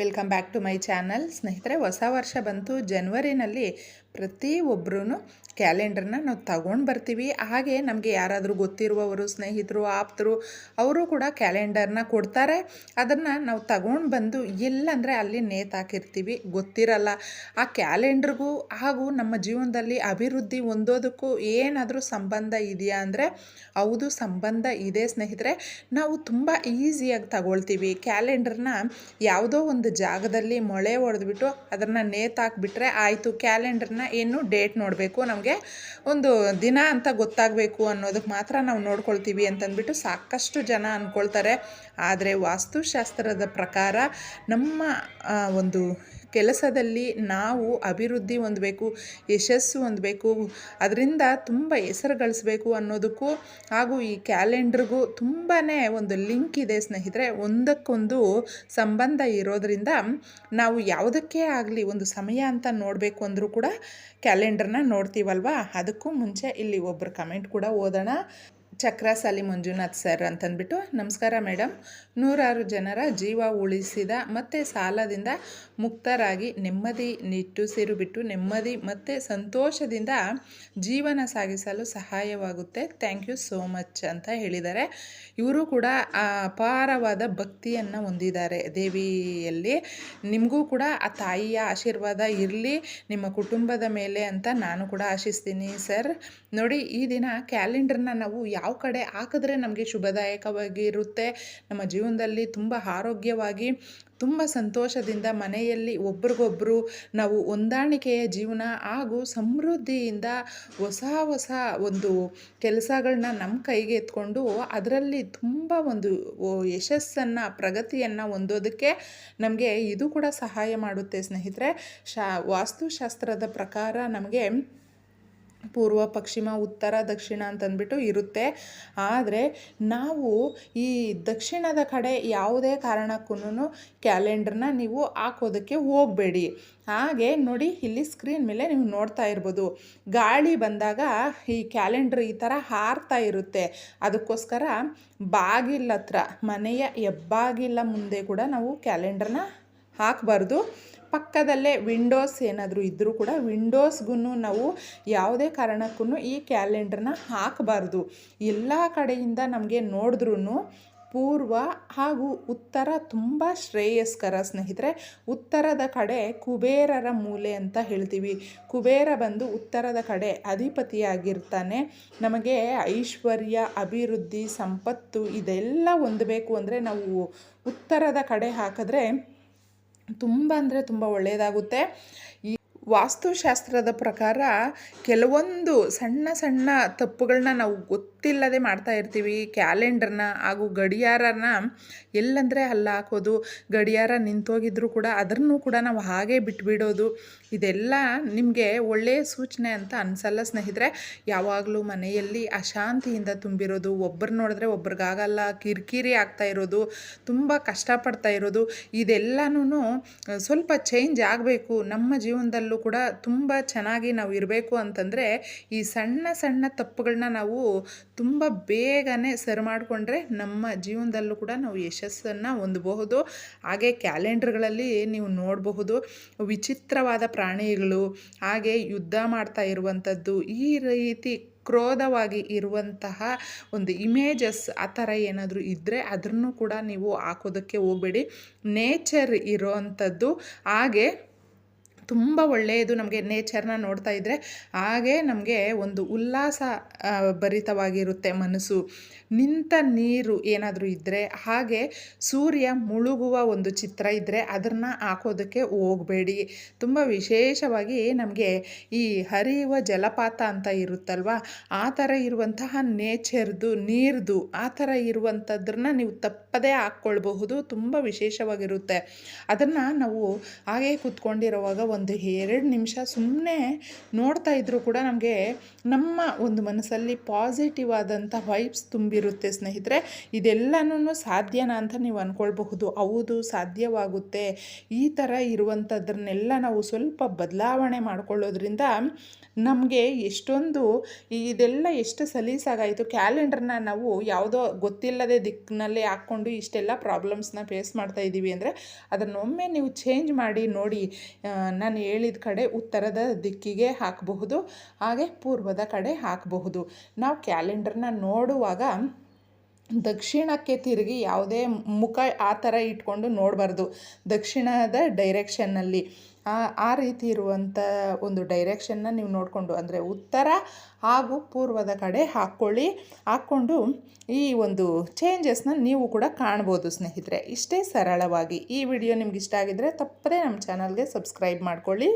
Welcome back to my channel ಸ್ನೇಹಿತರೆ, ಹೊಸ ವರ್ಷ ಬಂತು. ಜನ್ವರಿನಲ್ಲಿ ಪ್ರತಿಯೊಬ್ಬರೂ ಕ್ಯಾಲೆಂಡರ್ನ ನಾವು ತಗೊಂಡು ಬರ್ತೀವಿ. ಹಾಗೆ ನಮಗೆ ಯಾರಾದರೂ ಗೊತ್ತಿರುವವರು, ಸ್ನೇಹಿತರು, ಆಪ್ತರು, ಅವರು ಕೂಡ ಕ್ಯಾಲೆಂಡರ್ನ ಕೊಡ್ತಾರೆ. ಅದನ್ನು ನಾವು ತಗೊಂಡು ಬಂದು ಎಲ್ಲಂದರೆ ಅಲ್ಲಿ ನೇತಾಕಿರ್ತೀವಿ ಗೊತ್ತಿರಲ್ಲ. ಆ ಕ್ಯಾಲೆಂಡ್ರಿಗೂ ಹಾಗೂ ನಮ್ಮ ಜೀವನದಲ್ಲಿ ಅಭಿವೃದ್ಧಿ ಹೊಂದೋದಕ್ಕೂ ಏನಾದರೂ ಸಂಬಂಧ ಇದೆಯಾ ಅಂದರೆ ಹೌದು, ಸಂಬಂಧ ಇದೆ ಸ್ನೇಹಿತರೆ. ನಾವು ತುಂಬ ಈಸಿಯಾಗಿ ತಗೊಳ್ತೀವಿ. ಕ್ಯಾಲೆಂಡರ್ನ ಯಾವುದೋ ಒಂದು ಜಾಗದಲ್ಲಿ ಮೊಳೆ ಹೊಡೆದ್ಬಿಟ್ಟು ಅದನ್ನು ನೇತಾಕ್ಬಿಟ್ರೆ ಆಯಿತು. ಕ್ಯಾಲೆಂಡರ್ನ ಏನು ಡೇಟ್ ನೋಡಬೇಕು? ನಮಗೆ ಒಂದು ದಿನ ಅಂತ ಗೊತ್ತಾಗಬೇಕು ಅನ್ನೋದಕ್ಕೆ ಮಾತ್ರ ನಾವು ನೋಡ್ಕೊಳ್ತೀವಿ ಅಂತಂದ್ಬಿಟ್ಟು ಸಾಕಷ್ಟು ಜನ ಅಂದ್ಕೊಳ್ತಾರೆ ಆದರೆ ವಾಸ್ತುಶಾಸ್ತ್ರದ ಪ್ರಕಾರ ನಮ್ಮ ಒಂದು ಕೆಲಸದಲ್ಲಿ ನಾವು ಅಭಿವೃದ್ಧಿ ಹೊಂದಬೇಕು, ಯಶಸ್ಸು ಹೊಂದಬೇಕು, ಅದರಿಂದ ತುಂಬ ಹೆಸರು ಗಳಿಸ್ಬೇಕು ಅನ್ನೋದಕ್ಕೂ ಹಾಗೂ ಈ ಕ್ಯಾಲೆಂಡ್ರಿಗೂ ತುಂಬಾ ಒಂದು ಲಿಂಕ್ ಇದೆ ಸ್ನೇಹಿತರೆ. ಒಂದಕ್ಕೊಂದು ಸಂಬಂಧ ಇರೋದರಿಂದ ನಾವು ಯಾವುದಕ್ಕೆ ಆಗಲಿ ಒಂದು ಸಮಯ ಅಂತ ನೋಡಬೇಕು ಅಂದರೂ ಕೂಡ ಕ್ಯಾಲೆಂಡರ್ನ ನೋಡ್ತೀವಲ್ವಾ? ಅದಕ್ಕೂ ಮುಂಚೆ ಇಲ್ಲಿ ಒಬ್ಬರು ಕಮೆಂಟ್ ಕೂಡ ಓದೋಣ. ಚಕ್ರಸಾಲಿ ಮಂಜುನಾಥ್ ಸರ್ ಅಂತಂದ್ಬಿಟ್ಟು, ನಮಸ್ಕಾರ ಮೇಡಮ್. ನೂರಾರು ಜನರ ಜೀವ ಉಳಿಸಿದ ಮತ್ತು ಸಾಲದಿಂದ ಮುಕ್ತರಾಗಿ ನೆಮ್ಮದಿ ನಿಟ್ಟುಸಿರು ಬಿಟ್ಟು ನೆಮ್ಮದಿ ಮತ್ತು ಸಂತೋಷದಿಂದ ಜೀವನ ಸಾಗಿಸಲು ಸಹಾಯವಾಗುತ್ತೆ. ಥ್ಯಾಂಕ್ ಯು ಸೋ ಮಚ್ ಅಂತ ಹೇಳಿದ್ದಾರೆ. ಇವರು ಕೂಡ ಅಪಾರವಾದ ಭಕ್ತಿಯನ್ನು ಹೊಂದಿದ್ದಾರೆ. ದೇವಿಯಲ್ಲಿ ನಿಮಗೂ ಕೂಡ ಆ ತಾಯಿಯ ಆಶೀರ್ವಾದ ಇರಲಿ, ನಿಮ್ಮ ಕುಟುಂಬದ ಮೇಲೆ ಅಂತ ನಾನು ಕೂಡ ಆಶಿಸ್ತೀನಿ ಸರ್. ನೋಡಿ, ಈ ದಿನ ಕ್ಯಾಲೆಂಡರ್ನ ನಾವು ಯಾವ ಕಡೆ ಹಾಕಿದ್ರೆ ನಮಗೆ ಶುಭದಾಯಕವಾಗಿ ಇರುತ್ತೆ ನಮ್ಮ ಜೀವನದಲ್ಲಿ ತುಂಬ ಆರೋಗ್ಯವಾಗಿ, ತುಂಬ ಸಂತೋಷದಿಂದ ಮನೆಯಲ್ಲಿ ಒಬ್ರಿಗೊಬ್ರು ನಾವು ಹೊಂದಾಣಿಕೆಯ ಜೀವನ ಹಾಗೂ ಸಮೃದ್ಧಿಯಿಂದ ಹೊಸ ಹೊಸ ಒಂದು ಕೆಲಸಗಳನ್ನ ನಮ್ಮ ಕೈಗೆ ಎತ್ಕೊಂಡು ಅದರಲ್ಲಿ ತುಂಬ ಒಂದು ಯಶಸ್ಸನ್ನು, ಪ್ರಗತಿಯನ್ನು ಹೊಂದೋದಕ್ಕೆ ನಮಗೆ ಇದು ಕೂಡ ಸಹಾಯ ಮಾಡುತ್ತೆ ಸ್ನೇಹಿತರೆ. ಶಾ ವಾಸ್ತುಶಾಸ್ತ್ರದ ಪ್ರಕಾರ ನಮಗೆ ಪೂರ್ವ, ಪಶ್ಚಿಮ, ಉತ್ತರ, ದಕ್ಷಿಣ ಅಂತಂದ್ಬಿಟ್ಟು ಇರುತ್ತೆ. ಆದರೆ ನಾವು ಈ ದಕ್ಷಿಣದ ಕಡೆ ಯಾವುದೇ ಕಾರಣಕ್ಕೂ ಕ್ಯಾಲೆಂಡರ್ನ ನೀವು ಹಾಕೋದಕ್ಕೆ ಹೋಗಬೇಡಿ. ಹಾಗೆ ನೋಡಿ, ಇಲ್ಲಿ ಸ್ಕ್ರೀನ್ ಮೇಲೆ ನೀವು ನೋಡ್ತಾ ಇರ್ಬೋದು. ಗಾಳಿ ಬಂದಾಗ ಈ ಕ್ಯಾಲೆಂಡ್ರ್ ಈ ಥರ ಹಾರ್ತಾ ಇರುತ್ತೆ. ಅದಕ್ಕೋಸ್ಕರ ಬಾಗಿಲ ಹತ್ರ ಮನೆಯ ಎಬ್ಬಾಗಿಲ್ಲ ಮುಂದೆ ಕೂಡ ನಾವು ಕ್ಯಾಲೆಂಡ್ರನ್ನ ಹಾಕಬಾರ್ದು. ಪಕ್ಕದಲ್ಲೇ ವಿಂಡೋಸ್ ಏನಾದರೂ ಇದ್ದರೂ ಕೂಡ ವಿಂಡೋಸ್ಗೂ ನಾವು ಯಾವುದೇ ಕಾರಣಕ್ಕೂ ಈ ಕ್ಯಾಲೆಂಡ್ರನ್ನ ಹಾಕಬಾರ್ದು. ಎಲ್ಲ ಕಡೆಯಿಂದ ನಮಗೆ ನೋಡಿದ್ರೂ ಪೂರ್ವ ಹಾಗೂ ಉತ್ತರ ತುಂಬ ಶ್ರೇಯಸ್ಕರ ಸ್ನೇಹಿತರೆ, ಉತ್ತರದ ಕಡೆ ಕುಬೇರರ ಮೂಲೆ ಅಂತ ಹೇಳ್ತೀವಿ. ಕುಬೇರ ಬಂದು ಉತ್ತರದ ಕಡೆ ಅಧಿಪತಿಯಾಗಿರ್ತಾನೆ. ನಮಗೆ ಐಶ್ವರ್ಯ, ಅಭಿವೃದ್ಧಿ, ಸಂಪತ್ತು ಇದೆಲ್ಲ ಹೊಂದಬೇಕು ಅಂದರೆ ನಾವು ಉತ್ತರದ ಕಡೆ ಹಾಕಿದ್ರೆ ತುಂಬ ಅಂದರೆ ತುಂಬ ಒಳ್ಳೆಯದಾಗುತ್ತೆ ಈ ವಾಸ್ತುಶಾಸ್ತ್ರದ ಪ್ರಕಾರ ಕೆಲವೊಂದು ಸಣ್ಣ ಸಣ್ಣ ತಪ್ಪುಗಳನ್ನ ನಾವು ಗೊತ್ತಿಲ್ಲದೆ ಮಾಡ್ತಾ ಇರ್ತೀವಿ. ಕ್ಯಾಲೆಂಡರ್ನ ಹಾಗೂ ಗಡಿಯಾರನ ಎಲ್ಲಂದರೆ ಅಲ್ಲಿ ಹಾಕೋದು. ಗಡಿಯಾರ ನಿಂತೋಗಿದ್ರು ಕೂಡ ಅದನ್ನು ಕೂಡ ನಾವು ಹಾಗೆ ಬಿಟ್ಬಿಡೋದು. ಇದೆಲ್ಲ ನಿಮಗೆ ಒಳ್ಳೆಯ ಸೂಚನೆ ಅಂತ ಅನಿಸಲ್ಲ ಸ್ನೇಹಿತರೆ. ಯಾವಾಗಲೂ ಮನೆಯಲ್ಲಿ ಅಶಾಂತಿಯಿಂದ ತುಂಬಿರೋದು. ಒಬ್ಬರು ನೋಡಿದ್ರೆ ಒಬ್ರಿಗಾಗಲ್ಲ. ಕಿರಿಕಿರಿ ಆಗ್ತಾ ಇರೋದು. ತುಂಬ ಕಷ್ಟಪಡ್ತಾ ಇರೋದು. ಇದೆಲ್ಲನೂ ಸ್ವಲ್ಪ ಚೇಂಜ್ ಆಗಬೇಕು. ನಮ್ಮ ಜೀವನದಲ್ಲೂ ಕೂಡ ತುಂಬ ಚೆನ್ನಾಗಿ ನಾವು ಇರಬೇಕು ಅಂತಂದರೆ ಈ ಸಣ್ಣ ಸಣ್ಣ ತಪ್ಪುಗಳನ್ನ ನಾವು ತುಂಬ ಬೇಗನೆ ಸರಿ ಮಾಡಿಕೊಂಡ್ರೆ ನಮ್ಮ ಜೀವನದಲ್ಲೂ ಕೂಡ ನಾವು ಯಶಸ್ಸನ್ನು ಹೊಂದಬಹುದು. ಹಾಗೆ ಕ್ಯಾಲೆಂಡರ್ಗಳಲ್ಲಿ ನೀವು ನೋಡಬಹುದು ವಿಚಿತ್ರವಾದ ಪ್ರಾಣಿಗಳು, ಹಾಗೆ ಯುದ್ಧ ಮಾಡ್ತಾ ಇರುವಂಥದ್ದು, ಈ ರೀತಿ ಕ್ರೋಧವಾಗಿ ಇರುವಂತಹ ಒಂದು ಇಮೇಜಸ್ ಆ ಥರ ಏನಾದರೂ ಇದ್ದರೆ ಅದನ್ನು ಕೂಡ ನೀವು ಹಾಕೋದಕ್ಕೆ ಹೋಗಬೇಡಿ. ನೇಚರ್ ಇರೋವಂಥದ್ದು, ಹಾಗೆ ತುಂಬ ಒಳ್ಳೆಯದು ನಮಗೆ ನೇಚರ್ನ ನೋಡ್ತಾ ಇದ್ದರೆ ಹಾಗೆ ನಮಗೆ ಒಂದು ಉಲ್ಲಾಸ ಭರಿತವಾಗಿರುತ್ತೆ ಮನಸ್ಸು. ನಿಂತ ನೀರು ಏನಾದರೂ ಇದ್ದರೆ ಹಾಗೆ ಸೂರ್ಯ ಮುಳುಗುವ ಒಂದು ಚಿತ್ರ ಇದ್ದರೆ ಅದನ್ನು ಹಾಕೋದಕ್ಕೆ ಹೋಗಬೇಡಿ. ತುಂಬ ವಿಶೇಷವಾಗಿ ನಮಗೆ ಈ ಹರಿಯುವ ಜಲಪಾತ ಅಂತ ಇರುತ್ತಲ್ವ, ಆ ಥರ ಇರುವಂತಹ ನೇಚರ್ದು ನೀರ್ದು, ಆ ಥರ ಇರುವಂಥದ್ರನ್ನ ನೀವು ತಪ್ಪದೇ ಹಾಕ್ಕೊಳ್ಬಹುದು. ತುಂಬ ವಿಶೇಷವಾಗಿರುತ್ತೆ. ಅದನ್ನು ನಾವು ಹಾಗೆ ಕೂತ್ಕೊಂಡಿರೋವಾಗ ಒಂದು ಎರಡು ನಿಮಿಷ ಸುಮ್ಮನೆ ನೋಡ್ತಾ ಇದ್ದರೂ ಕೂಡ ನಮಗೆ ನಮ್ಮ ಒಂದು ಮನಸ್ಸಲ್ಲಿ ಪಾಸಿಟಿವ್ ಆದಂಥ ವೈಬ್ಸ್ ತುಂಬಿರುತ್ತೆ ಸ್ನೇಹಿತರೆ. ಇದೆಲ್ಲನೂ ಸಾಧ್ಯನಾ ಅಂತ ನೀವು ಅಂದ್ಕೊಳ್ಬಹುದು ಹೌದು, ಸಾಧ್ಯವಾಗುತ್ತೆ. ಈ ಥರ ಇರುವಂಥದ್ರನ್ನೆಲ್ಲ ನಾವು ಸ್ವಲ್ಪ ಬದಲಾವಣೆ ಮಾಡ್ಕೊಳ್ಳೋದ್ರಿಂದ ನಮಗೆ ಎಷ್ಟೊಂದು ಇದೆಲ್ಲ ಎಷ್ಟು ಸಲೀಸಾಗಾಯಿತು, ಕ್ಯಾಲೆಂಡರ್ನ ನಾವು ಯಾವುದೋ ಗೊತ್ತಿಲ್ಲದೆ ದಿಕ್ಕಿನಲ್ಲಿ ಹಾಕ್ಕೊಂಡು ಇಷ್ಟೆಲ್ಲ ಪ್ರಾಬ್ಲಮ್ಸ್ನ ಫೇಸ್ ಮಾಡ್ತಾ ಇದ್ದೀವಿ ಅಂದರೆ ಅದನ್ನೊಮ್ಮೆ ನೀವು ಚೇಂಜ್ ಮಾಡಿ ನೋಡಿ ನಾನು ಹೇಳಿದ ಕಡೆ ಉತ್ತರದ ದಿಕ್ಕಿಗೆ ಹಾಕಬಹುದು, ಹಾಗೆ ಪೂರ್ವದ ಕಡೆ ಹಾಕಬಹುದು. ನಾವು ಕ್ಯಾಲೆಂಡರ್ನ ನೋಡುವಾಗ ದಕ್ಷಿಣಕ್ಕೆ ತಿರುಗಿ ಯಾವುದೇ ಮುಖ ಆ ಥರ ಇಟ್ಕೊಂಡು ನೋಡಬಾರ್ದು. ದಕ್ಷಿಣದ ಡೈರೆಕ್ಷನ್ನಲ್ಲಿ ಆ ರೀತಿ ಇರುವಂಥ ಒಂದು ಡೈರೆಕ್ಷನ್ನ ನೀವು ನೋಡಿಕೊಂಡು, ಅಂದರೆ ಉತ್ತರ ಹಾಗೂ ಪೂರ್ವದ ಕಡೆ ಹಾಕ್ಕೊಳ್ಳಿ ಹಾಕ್ಕೊಂಡು ಈ ಒಂದು ಚೇಂಜಸ್ನ ನೀವು ಕೂಡ ಕಾಣ್ಬೋದು ಸ್ನೇಹಿತರೆ. ಇಷ್ಟೇ ಸರಳವಾಗಿ. ಈ ವಿಡಿಯೋ ನಿಮ್ಗೆ ಇಷ್ಟ ಆಗಿದ್ದರೆ ತಪ್ಪದೇ ನಮ್ಮ ಚಾನಲ್ಗೆ ಸಬ್ಸ್ಕ್ರೈಬ್ ಮಾಡ್ಕೊಳ್ಳಿ.